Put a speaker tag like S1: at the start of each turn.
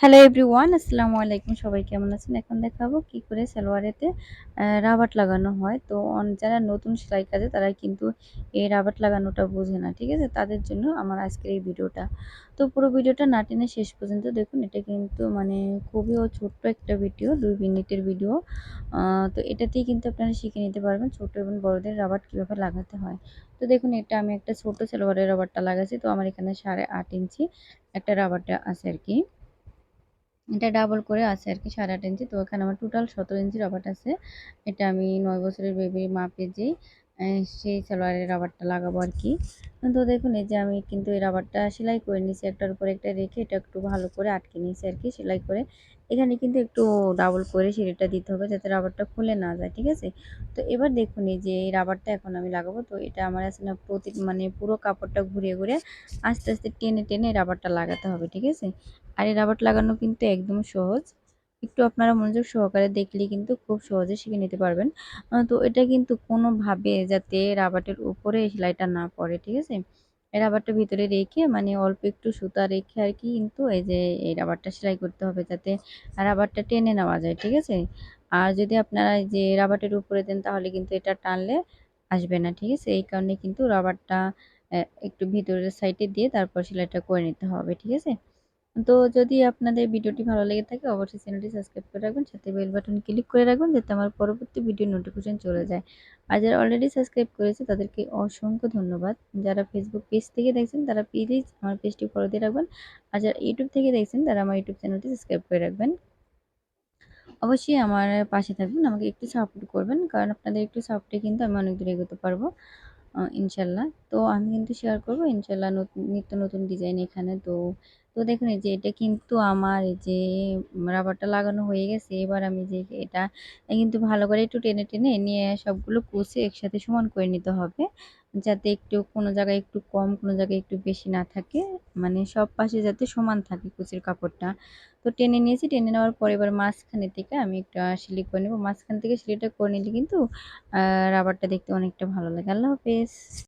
S1: Hello everyone আসসালামু আলাইকুম। সবাই কেমন আছেন? এখন দেখাবো কি করে সালোয়ারেতে রাবাট লাগানো হয়। তো যারা নতুন সেলাই কাজে, তারা কিন্তু এই রাবাট লাগানোটা বোঝে না, ঠিক আছে? তাদের জন্য আমার আজকের এই ভিডিওটা। তো পুরো ভিডিওটা না টেনে শেষ পর্যন্ত দেখুন। এটা কিন্তু মানে খুবই ছোট্ট একটা ভিডিও, দুই মিনিটের ভিডিও। তো এটাতেই কিন্তু আপনারা শিখে নিতে পারবেন ছোট এবং বড়দের রাবাট কীভাবে লাগাতে হয়। তো দেখুন, এটা আমি একটা ছোট সালোয়ারের রাবারটা লাগাচ্ছি। তো আমার এখানে সাড়ে আট ইঞ্চি একটা রাবারটা আছে আর কি। এটা ডাবল করে আছে আর কি সাড়ে আট ইঞ্চি। তো এখানে আমার টোটাল সতেরো ইঞ্চি রাবার আছে। এটা আমি নয় বছরের বেবির মাপে যেই সেই সালোয়ারের রাবারটা লাগাবো আর কি। তো দেখুন, এই যে আমি কিন্তু এই রাবারটা সেলাই করে নিয়েছি। একটার উপর একটা রেখে এটা একটু ভালো করে আটকে নিয়েছি আর কি সেলাই করে। এখানে কিন্তু একটু ডাবল করে সিঁড়িটা দিতে হবে যাতে রাবারটা খুলে না যায়, ঠিক আছে? তো এবার দেখুন, এই যে এই রাবারটা এখন আমি লাগাবো। তো এটা আমার আছে না প্রতি মানে পুরো কাপড়টা ঘুরিয়ে ঘুরে আস্তে আস্তে টেনে টেনে রাবারটা লাগাতে হবে, ঠিক আছে? আর এই রাবার লাগানো কিন্তু একদম সহজ। একটু আপনারা মনোযোগ সহকারে দেখলে কিন্তু খুব সহজে শিখে নিতে পারবেন। তো এটা কিন্তু কোনোভাবে যাতে রাবারের উপরে সেলাইটা না পড়ে, ঠিক আছে? এই রাবারটা ভিতরে রেখে মানে অল্প একটু সুতা রেখে আর কি কিন্তু এই যে এই রাবারটা সেলাই করতে হবে যাতে রাবারটা টেনে নেওয়া যায়, ঠিক আছে? আর যদি আপনারা যে রাবারের উপরে দেন তাহলে কিন্তু এটা টানলে আসবে না, ঠিক আছে? এই কারণে কিন্তু রাবারটা একটু ভিতরের সাইডে দিয়ে তারপর সেলাইটা করে নিতে হবে, ঠিক আছে? তো যদি আপনাদের ভিডিওটি ভালো লেগে থাকে, অবশ্যই চ্যানেলটি সাবস্ক্রাইব করে রাখবেন, সাথে বেল বাটন ক্লিক করে রাখবেন, যাতে আমার পরবর্তী ভিডিও নোটিফিকেশন চলে যায়। আর যারা অলরেডি সাবস্ক্রাইব করেছে, তাদেরকে অসংখ্য ধন্যবাদ। যারা ফেসবুক পেজ থেকে দেখছেন, তারা প্লিজ আমার পেজটি ফলো দিয়ে রাখবেন। আর যারা ইউটিউব থেকে দেখছেন, তারা আমার ইউটিউব চ্যানেলটি সাবস্ক্রাইব করে রাখবেন। অবশ্যই আমার পাশে থাকবেন, আমাকে একটু সাপোর্ট করবেন, কারণ আপনাদের একটু সাপোর্টে কিন্তু আমি অনেক দূরে এগোতে পারব। ইনশাল্লাহ। তো আমি কিন্তু শেয়ার করব, ইনশাল্লাহ নতুন, নিত্য নতুন ডিজাইন এখানে। তো তো দেখুন এই যে এটা কিন্তু আমার যে রাবারটা লাগানো হয়ে গেছে। এবার আমি যে এটা কিন্তু ভালো করে একটু টেনে টেনে নিয়ে সবগুলো কুচে একসাথে সমান করে নিতে হবে। যাতে একটু কোনো জায়গায় একটু কম, কোনো জায়গায় একটু বেশি না থাকে। মানে সব পাশে যাতে সমান থাকে কুচির কাপড়টা। তো টেনে নিয়েছি, টেনে নেওয়ার পর এবার মাঝখানে থেকে আমি একটা সিলি করে নেব। মাঝখান থেকে সিলিটা করে নিলে কিন্তু রাবারটা দেখতে অনেকটা ভালো লাগে। আল্লাহ হাফেজ। guys.